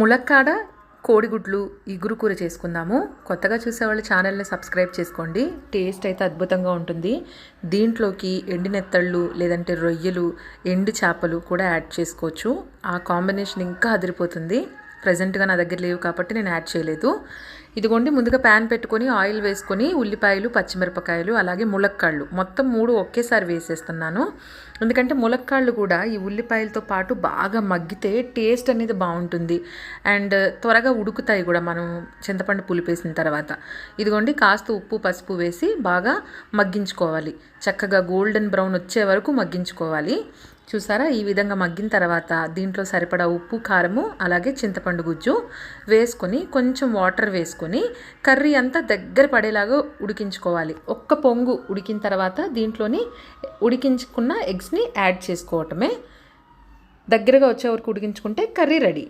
ములక్కాడ కోడిగుడ్లు ఇగురు కూర చేసుకుందాము. కొత్తగా చూసేవాళ్ళు ఛానల్ని సబ్స్క్రైబ్ చేసుకోండి. టేస్ట్ అయితే అద్భుతంగా ఉంటుంది. దీంట్లోకి ఎండినెత్తళ్ళు లేదంటే రొయ్యలు ఎండు చేపలు కూడా యాడ్ చేసుకోవచ్చు. ఆ కాంబినేషన్ ఇంకా అదిరిపోతుంది. ప్రజెంట్గా నా దగ్గర లేవు కాబట్టి నేను యాడ్ చేయలేదు. ఇదిగోండి ముందుగా ప్యాన్ పెట్టుకొని ఆయిల్ వేసుకొని ఉల్లిపాయలు పచ్చిమిరపకాయలు అలాగే ములక్కాళ్ళు. మొత్తం మూడు ఒకేసారి వేసేస్తున్నాను. ఎందుకంటే ములక్కాళ్ళు కూడా ఈ ఉల్లిపాయలతో పాటు బాగా మగ్గితే టేస్ట్ అనేది బాగుంటుంది. అండ్ త్వరగా ఉడుకుతాయి కూడా మనం చింతపండు పులిపేసిన తర్వాత. ఇదిగోండి కాస్త ఉప్పు పసుపు వేసి బాగా మగ్గించుకోవాలి. చక్కగా గోల్డెన్ బ్రౌన్ వచ్చే వరకు మగ్గించుకోవాలి. చూసారా? ఈ విధంగా మగ్గిన తర్వాత దీంట్లో సరిపడా ఉప్పు కారము అలాగే చింతపండు గుజ్జు వేసుకొని కొంచెం వాటర్ వేసుకొని కర్రీ అంతా దగ్గర పడేలాగా ఉడికించుకోవాలి. ఒక్క పొంగు ఉడికిన తర్వాత దీంట్లోని ఉడికించుకున్న ఎగ్స్ని యాడ్ చేసుకోవటమే. దగ్గరగా వచ్చే వరకు ఉడికించుకుంటే కర్రీ రెడీ.